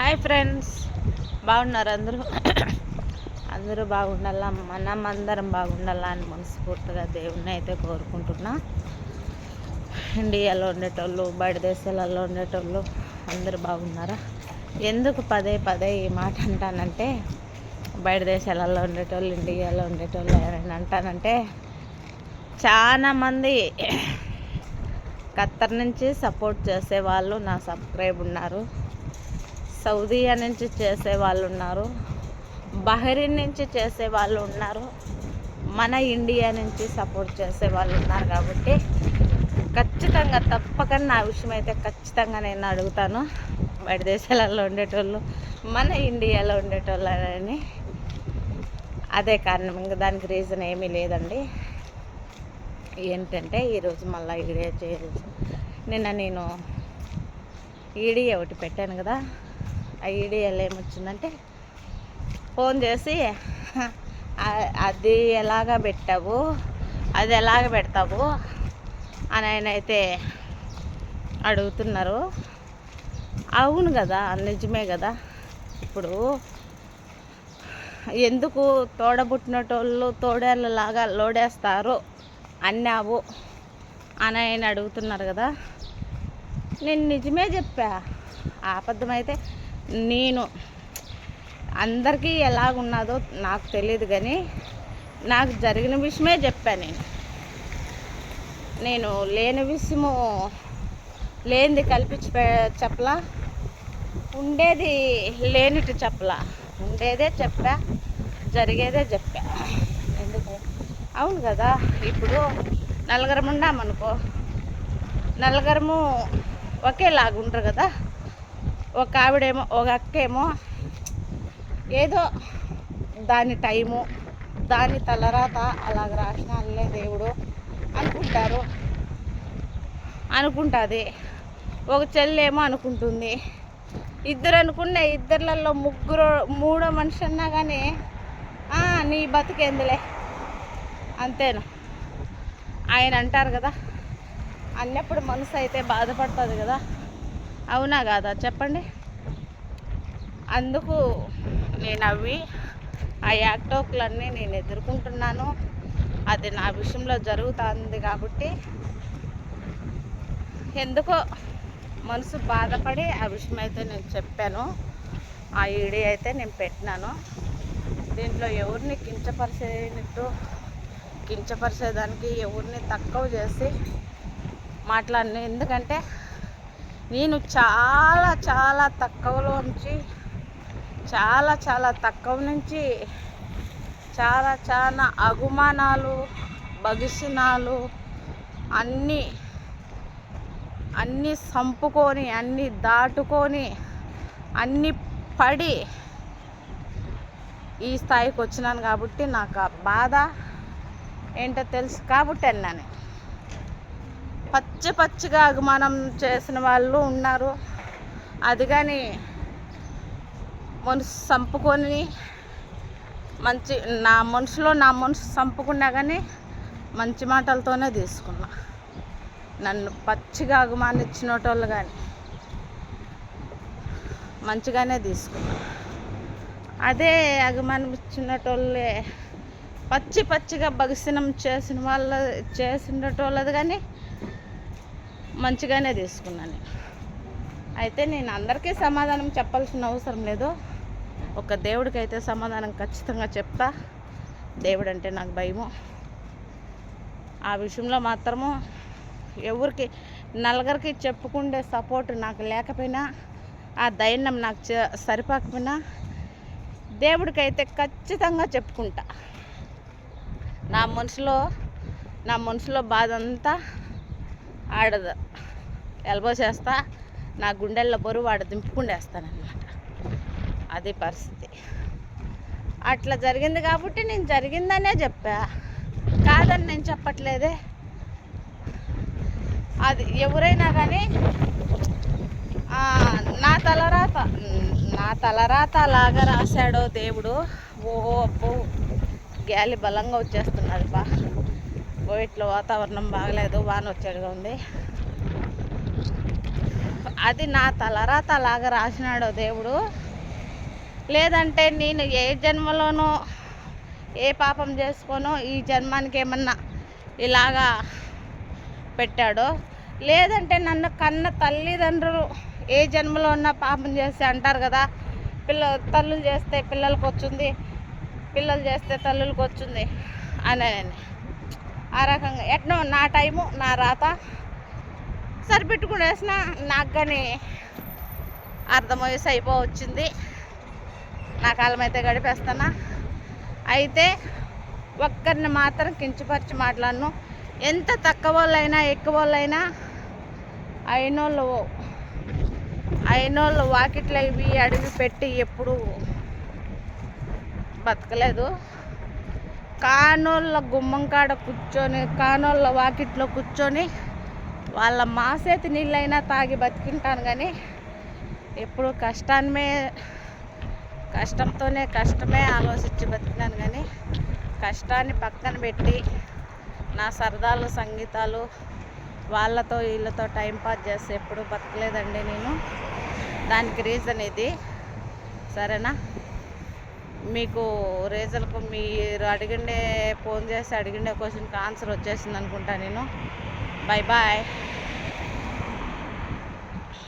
Hi friends. బాగున్నారు అందరూ? అందరూ బాగుండాలా? మనం అందరం బాగుండాలా అని మనస్ఫూర్తిగా దేవుణ్ణి అయితే కోరుకుంటున్నా. ఇండియాలో ఉండేటోళ్ళు బయట దేశాలలో ఉండేటోళ్ళు అందరూ బాగున్నారా? ఎందుకు పదే పదే ఈ మాట అంటానంటే బయట దేశాలలో ఉండేటోళ్ళు ఇండియాలో ఉండేటోళ్ళు ఎవరైనా అంటానంటే చాలా మంది ఖత్తర్ నుంచి సపోర్ట్ చేసే వాళ్ళు నా సబ్స్క్రైబ్ ఉన్నారు. సౌదీయా నుంచి చేసే వాళ్ళు ఉన్నారు. బహరీన్ నుంచి చేసే వాళ్ళు ఉన్నారు. మన ఇండియా నుంచి సపోర్ట్ చేసే వాళ్ళు ఉన్నారు కాబట్టి ఖచ్చితంగా తప్పక నా విషయం అయితే ఖచ్చితంగా నేను అడుగుతాను. బయట దేశాలలో ఉండేటోళ్ళు మన ఇండియాలో ఉండేటోళ్ళని అదే కారణం. ఇంకా దానికి రీజన్ ఏమీ లేదండి. ఏంటంటే ఈరోజు మళ్ళీ ఈడియా చేయలేదు నిన్న నేను ఈడీ ఒకటి పెట్టాను కదా. ఐడియాలు ఏమొచ్చిందంటే ఫోన్ చేసి అది ఎలాగ పెట్టావు? అది ఎలాగ పెడతావు? అని ఆయన అయితే అడుగుతున్నారు. అవును కదా నిజమే కదా. ఇప్పుడు ఎందుకు తోడబుట్టినటోళ్ళు తోడేళ్ళలాగా లోడేస్తారు? అన్నావు? అని ఆయన అడుగుతున్నారు కదా. నేను నిజమే చెప్పా. ఆపద్దమైతే అబద్ధమైతే నేను అందరికీ ఎలాగున్నదో నాకు తెలియదు కానీ నాకు జరిగిన విషయమే చెప్పాను నేను. నేను లేని విషయము లేనిది కల్పించి చెప్పలా. ఉండేది లేనిటి చెప్పలా. ఉండేదే చెప్పా జరిగేదే చెప్పా. ఎందుకు? అవును కదా ఇప్పుడు నలుగురం ఉన్నామనుకో. నలుగురము ఒకేలాగా ఉండరు కదా. ఒక ఆవిడేమో ఒక అక్కేమో ఏదో దాని టైము దాని తలరాత అలాగ రాసినాలే దేవుడు అనుకుంటారు. అనుకుంటుంది. ఒక చెల్లేమో అనుకుంటుంది. ఇద్దరు అనుకునే ఇద్దర్లలో ముగ్గురు మూడో మనిషి అన్నా కానీ నీ బతికేందులే. అంతేనా? ఆయన అంటారు కదా అన్నప్పుడు మనసు అయితే బాధపడుతుంది కదా. అవునా కాదా? చెప్పండి. అందుకు నేను అవి ఆ యాక్టోక్లన్నీ నేను ఎదుర్కొంటున్నాను. అది నా విషయంలో జరుగుతుంది కాబట్టి ఎందుకో మనసు బాధపడి ఆ విషయం అయితే నేను చెప్పాను. ఆ ఈడీ అయితే నేను పెట్టినాను. దీంట్లో ఎవరిని కించపరిచేటట్టు కించపరిచేదానికి ఎవరిని తక్కువ చేసి మాట్లాడిన. ఎందుకంటే నేను చాలా చాలా తక్కువలోంచి చాలా చాలా తక్కువ నుంచి చాలా చాలా అగుమానాలు భగిసినాలు అన్నీ అన్నీ సంపుకొని అన్నీ దాటుకొని అన్నీ పడి ఈ స్థాయికి వచ్చినాను కాబట్టి నాకు ఆ బాధ ఏంటో తెలుసు కాబట్టి వెళ్ళాను పచ్చి పచ్చిగా అభిమానం చేసిన వాళ్ళు ఉన్నారు. అది కానీ మనసు చంపుకొని మంచి నా మనసులో నా మనసు చంపుకున్నా కానీ మంచి మాటలతోనే తీసుకున్నా. నన్ను పచ్చిగా అభిమానించినటోళ్ళు కానీ మంచిగానే తీసుకున్నా. అదే అభిమానం ఇచ్చినటోళ్ళే పచ్చి పచ్చిగా భగసనం చేసిన వాళ్ళ చేసినటోళ్ళది కానీ మంచిగానే తీసుకున్నాను. అయితే నేను అందరికీ సమాధానం చెప్పాల్సిన అవసరం లేదు. ఒక దేవుడికైతే సమాధానం ఖచ్చితంగా చెప్తా. దేవుడు అంటే నాకు భయము. ఆ విషయంలో మాత్రము ఎవరికి నలుగురికి చెప్పుకుండే సపోర్ట్ నాకు లేకపోయినా ఆ దైన్యం నాకు చ- సరిపోకపోయినా దేవుడికైతే ఖచ్చితంగా చెప్పుకుంటా. నా మనసులో నా మనసులో బాధ అంతా ఆడద. ఎల్బో చేస్తా నా గుండెల్లో బరువు ఆడ దింపుకుండేస్తానమాట అది పరిస్థితి. అట్లా జరిగింది కాబట్టి నేను జరిగిందనే చెప్పా. కాదని నేను చెప్పట్లేదే. అది ఎవరైనా కానీ నా తలరాత నా తలరాత లాగా రాశాడో దేవుడు. ఓ అప్పు గాలి బలంగా వచ్చేస్తున్నది బా. ఓ ఇట్లా వాతావరణం బాగలేదు వాన ఉంది. అది నా తలరాత అలాగా రాసినాడు దేవుడు. లేదంటే నేను ఏ జన్మలోనో ఏ పాపం చేసుకోనో ఈ జన్మానికి ఏమన్నా ఇలాగా పెట్టాడో. లేదంటే నన్ను కన్న తల్లిదండ్రులు ఏ జన్మలో ఉన్న పాపం చేస్తే అంటారు కదా. పిల్ల తల్లులు చేస్తే పిల్లలకు వచ్చింది పిల్లలు చేస్తే తల్లులకు వచ్చింది అని ఆ రకంగా. ఎట్నో నా టైము నా రాత. సరిపెట్టుకునేసిన నాకు కానీ అర్థమయ్యేసి అయిపో వచ్చింది నా కాలం అయితే గడిపేస్తానా? అయితే ఒక్కరిని మాత్రం కించపరిచి మాట్లాడను. ఎంత తక్కువ వాళ్ళైనా ఎక్కువ వాళ్ళైనా అయినోళ్ళు అయినోళ్ళు వాకిట్లో ఇవి అడిగి పెట్టి ఎప్పుడు బతకలేదు. కానోళ్ళ గుమ్మం కాడ కూర్చొని కానోళ్ళ వాకిట్లో కూర్చొని వాళ్ళ మాసేతి నీళ్ళైనా తాగి బతికింటాను కానీ ఎప్పుడు కష్టాన్నే కష్టంతోనే కష్టమే ఆలోచించి బతికినాను కానీ కష్టాన్ని పక్కన పెట్టి నా సరదాలు సంగీతాలు వాళ్ళతో వీళ్ళతో టైం పాస్ చేస్తే ఎప్పుడు బతకలేదండి నేను. దానికి రీజన్ ఇది. సరేనా? మీకు రీజన్కు మీరు అడిగిండే ఫోన్ చేసి అడిగిండే క్వశ్చన్కి ఆన్సర్ వచ్చేసింది అనుకుంటా నేను. Bye bye.